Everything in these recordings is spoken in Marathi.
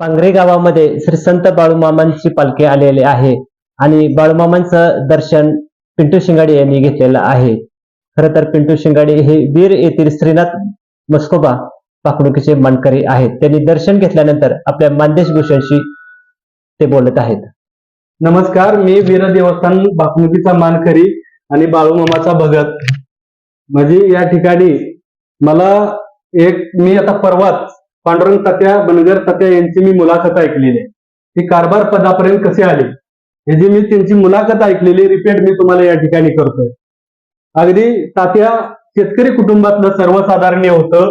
पांगरे गावामध्ये श्री संत बाळूमामांची पालखी आलेली आहे आणि बाळूमामांचं दर्शन पिंटू शिंगाडे यांनी घेतलेलं आहे. खरं तर पिंटू शिंगाडे हे वीर येथील श्रीनाथ मस्कोबा पाकडुकीचे मानकरी आहेत. त्यांनी दर्शन घेतल्यानंतर आपल्या मानदेश भूषणशी ते बोलत आहेत. नमस्कार मी वीर देवस्थान भाकणुकीचा मानकरी आणि बाळूमामाचा भगत. म्हणजे या ठिकाणी मला एक मी आता परवाच पांडुरंग तात्या बनगर तात्या यांची मी मुलाखत ऐकलेली. आहे ती कारभार पदापर्यंत कसे आले? हे जी मी त्यांची मुलाखत ऐकलेली. रिपीट मी तुम्हाला या ठिकाणी करतोय. अगदी तात्या शेतकरी कुटुंबातलं सर्वसाधारण होतं.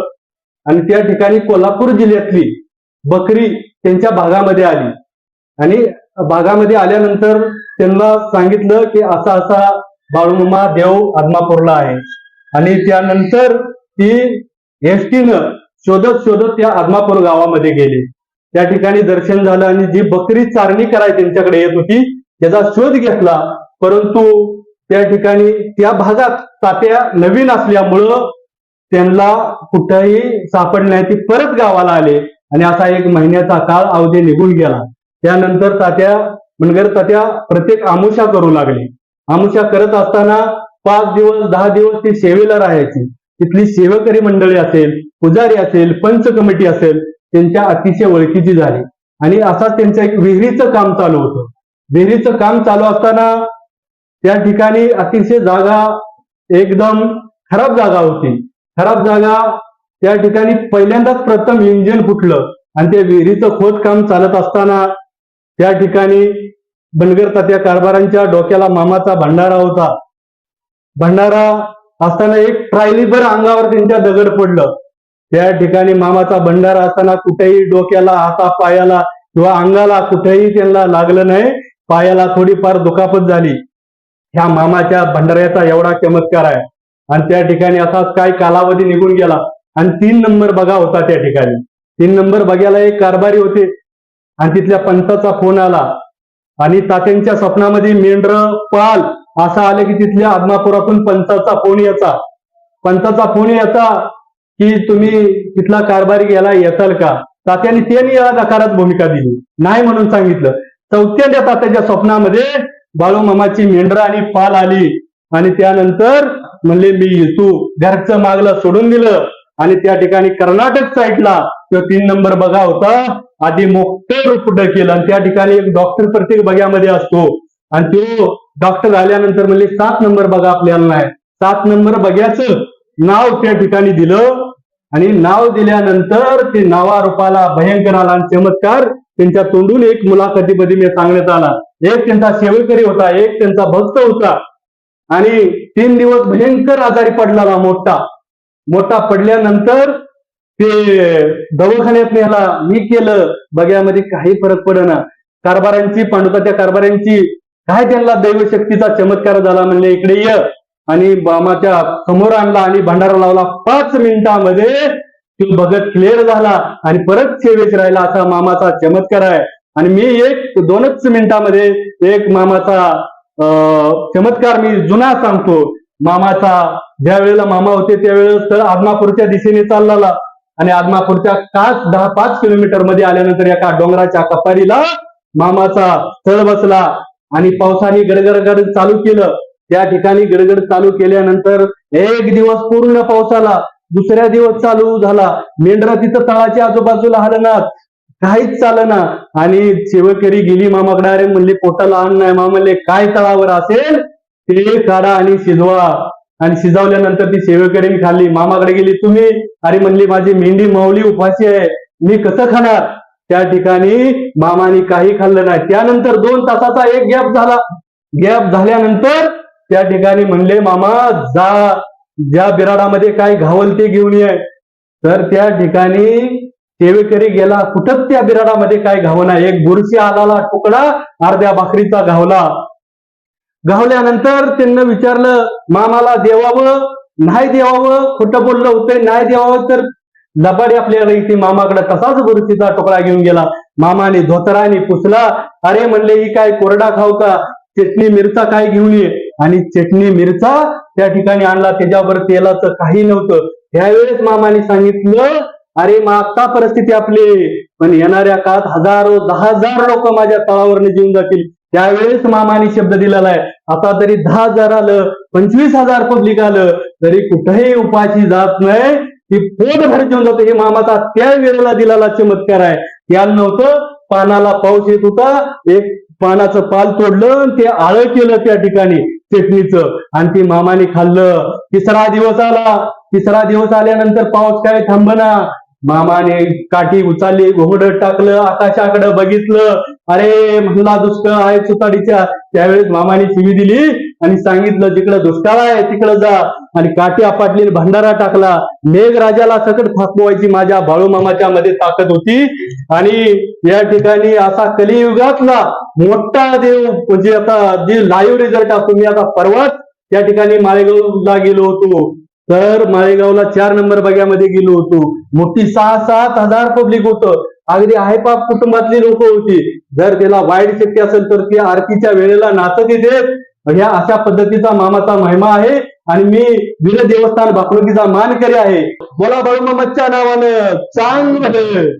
आणि त्या ठिकाणी कोल्हापूर जिल्ह्यातली बकरी त्यांच्या भागामध्ये आली. आणि भागामध्ये आल्यानंतर त्यांना सांगितलं की असा असा बाळूमा देव आदमापूरला आहे. आणि त्यानंतर ती एसटीनं शोधत शोधत त्या आदमापूर गावामध्ये गेले. त्या ठिकाणी दर्शन झालं आणि जी बकरी चारणी कराय त्यांच्याकडे येत होती त्याचा शोध घेतला. परंतु त्या ठिकाणी त्या भागात तात्या नवीन असल्यामुळं त्यांना कुठंही सापडले नाही. ती परत गावाला आले आणि असा एक महिन्याचा काळ अवधी निघून गेला. त्यानंतर तात्या म्हणजे तात्या प्रत्येक आमुषा करू लागले. आमुषा करत असताना पाच दिवस दहा दिवस ती सेवेला राहायची. तिथली सेवकरी मंडळी असेल पुजारी असेल पंच कमिटी असेल त्यांच्या अतिशय ओळखीची झाली. आणि असा त्यांचं एक विहिरीचं काम चालू होतं. विहिरीचं काम चालू असताना त्या ठिकाणी अतिशय जागा एकदम खराब जागा होती. खराब जागा त्या ठिकाणी पहिल्यांदाच प्रथम इंजिन फुटलं आणि त्या विहिरीचं खोदकाम चालत असताना त्या ठिकाणी बनगर तात्या कारभारांच्या डोक्याला मामाचा भंडारा होता. भंडारा असताना एक ट्रायलीभर अंगावर त्यांच्या दगड पडलं. त्या ठिकाणी मामाचा भंडारा असताना कुठेही डोक्याला हाता पायाला किंवा अंगाला कुठेही त्यांना लागलं नाही पायाला थोडीफार दुखापत झाली. ह्या मामाच्या भंडाऱ्याचा एवढा चमत्कार आहे. आणि त्या ठिकाणी असाच काय कालावधी निघून गेला. आणि तीन नंबर बघा होता त्या ठिकाणी. तीन नंबर बघायला एक कारभारी होते. आणि तिथल्या पंचाचा फोन आला. आणि तात्यांच्या स्वप्नामध्ये मेंढर पाल असं आलं की तिथल्या आदमापुरातून पंचाचा फोन याचा पंचाचा फोन याचा की तुम्ही तिथला कारभारी घ्यायला येताल का? तात्याने त्यांनी याला नकारात भूमिका दिली. नाही म्हणून सांगितलं. चौथ्यांदा तात्याच्या स्वप्नामध्ये बाळूमामाची मेंढरा आणि पाल आली. आणि त्यानंतर म्हणले मी येतो. घरचं मागलं सोडून दिलं. आणि त्या ठिकाणी कर्नाटक साईडला तो तीन नंबर बघा होता. आधी मोठं पुढे केलं. आणि त्या ठिकाणी एक डॉक्टर प्रत्येक बग्यामध्ये असतो. आणि तो डॉक्टर आल्यानंतर म्हणले सात नंबर बघा आपल्याला नाही. सात नंबर बघ्याचं नाव त्या ठिकाणी दिलं. आणि नाव दिल्यानंतर ते नावारूपाला भयंकर आला आणि चमत्कार त्यांच्या तोंडून एक मुलाखतीमध्ये मी सांगण्यात आला. एक त्यांचा सेवेकरी होता एक त्यांचा भक्त होता. आणि तीन दिवस भयंकर आजारी पडला मोठा. मोठा पडल्यानंतर ते दवाखान्यात नेला. मी केलं. बग्यामध्ये काही फरक पडना. कारभारांची पांडुताच्या कारभारांची काय त्यांना दैवशक्तीचा चमत्कार झाला म्हणले इकडे ये. आणि बामाच्या समोर आणला आणि भंडारा लावला. पाच मिनिटामध्ये तो भगत क्लिअर झाला आणि परत सेवेत राहिला असा मामाचा चमत्कार आहे. आणि मी एक दोनच मिनिटामध्ये एक मामाचा अं, चमत्कार मी जुना सांगतो. मामाचा ज्या वेळेला मामा होते त्यावेळेस तर आदमापूरच्या दिशेने चालला. आणि आदमापूरच्या काच दहा पाच किलोमीटरमध्ये आल्यानंतर एका डोंगराच्या कपारीला मामाचा तळ बसला. आणि पावसाने गडगड गड चालू केलं. त्या ठिकाणी गडगड चालू केल्यानंतर एक दिवस पूर्ण पाऊस आला दुसऱ्या दिवस चालू झाला. मेंढरा तिथं तळाच्या आजूबाजूला हलनात काहीच चालना आणि सेवकरी गेली मामाकडे अरे म्हणले पोटाला अन्न नाही मामा म्हणले काय तळावर असेल ते काढा आणि शिजवा. आणि शिजवल्यानंतर ती सेवेकरीने खाल्ली. मामाकडे गेली तुम्ही अरे म्हणली माझी मेंढी माऊली उपाशी आहे मी कसं खाणार? त्या ठिकाणी मामाने काही खाल्लं नाही. त्यानंतर दोन तासाचा एक गॅप झाला. गॅप झाल्यानंतर त्या ठिकाणी म्हणले मामा जा. ज्या बिराडामध्ये काय घावल ते घेऊन ये. तर त्या ठिकाणी सेवेकरी गेला. कुठंच त्या बिराडामध्ये काय घावना. एक बुरशी आलाला तुकडा अर्ध्या भाकरीचा घावला. घावल्यानंतर त्यांना विचारलं मामाला देवावं? नाही देवावं? खोटं बोललं होतं. नाही देवावं? तर लबाडी आपल्याला इथे मामाकडे तसाच बुरशीचा तुकडा घेऊन गेला. मामाने धोतराने पुसला. अरे म्हणले ही काय कोरडा खाऊ का? चटणी मिरचा काय घेऊन ये? आणि चटणी मिरचा त्या ठिकाणी आणला. त्याच्यावर तेलाचं काही नव्हतं. त्यावेळेस मामाने सांगितलं अरे मग आता परिस्थिती आपली पण येणाऱ्या काळात हजारो दहा हजार लोक माझ्या तळावरने जीवन जातील. त्यावेळेस मामाने शब्द दिलेला आहे आता तरी दहा हजार आलं पंचवीस हजार पब्लिक आलं तरी कुठेही उपाशी जात नाही. की पोट भर जेवण जातो. हे मामाचा त्या वेळेला दिलेला चमत्कार आहे. त्याला नव्हतं पानाला पाऊस येत होता. एक पानाचं पाल तोडलं आणि ते आळं केलं त्या ठिकाणी. चटणीचं. आणि ती मामाने खाल्लं. तिसरा दिवस आला. तिसरा दिवस आल्यानंतर पाऊस काय थांबना. मामाने काठी उचलली घोंगड टाकलं आकाशाकडे बघितलं. अरे म्हणला दुष्काळ आहे सुताडीच्या. त्यावेळेस मामाने शिवी दिली आणि सांगितलं जिकडं दुष्काळ आहे तिकडं जा. आणि काठी आपटली भंडारा टाकला. मेघराजाला सकट थांबवायची माझ्या बाळू मामाच्या मध्ये ताकद होती. आणि या ठिकाणी असा कलियुगातला मोठा देव म्हणजे आता जे लाईव्ह रिझल्ट असतो मी आता परवाच त्या ठिकाणी माळेगावला गेलो होतो. तर माळेगावला चार नंबर बग्यामध्ये गेलो होतो. मोठी सहा सात हजार पब्लिक होतं. अगदी हायपाप कुटुंबातली लोक होती. जर त्याला वाईट शक्ती असेल तर ती आरतीच्या वेळेला नाचत येते. ह्या अशा पद्धतीचा मामाचा महिमा आहे. आणि मी विर देवस्थान भाकणुकीचा मानकरी आहे. बोला बाळूमामाच्या नावानं चांगलं.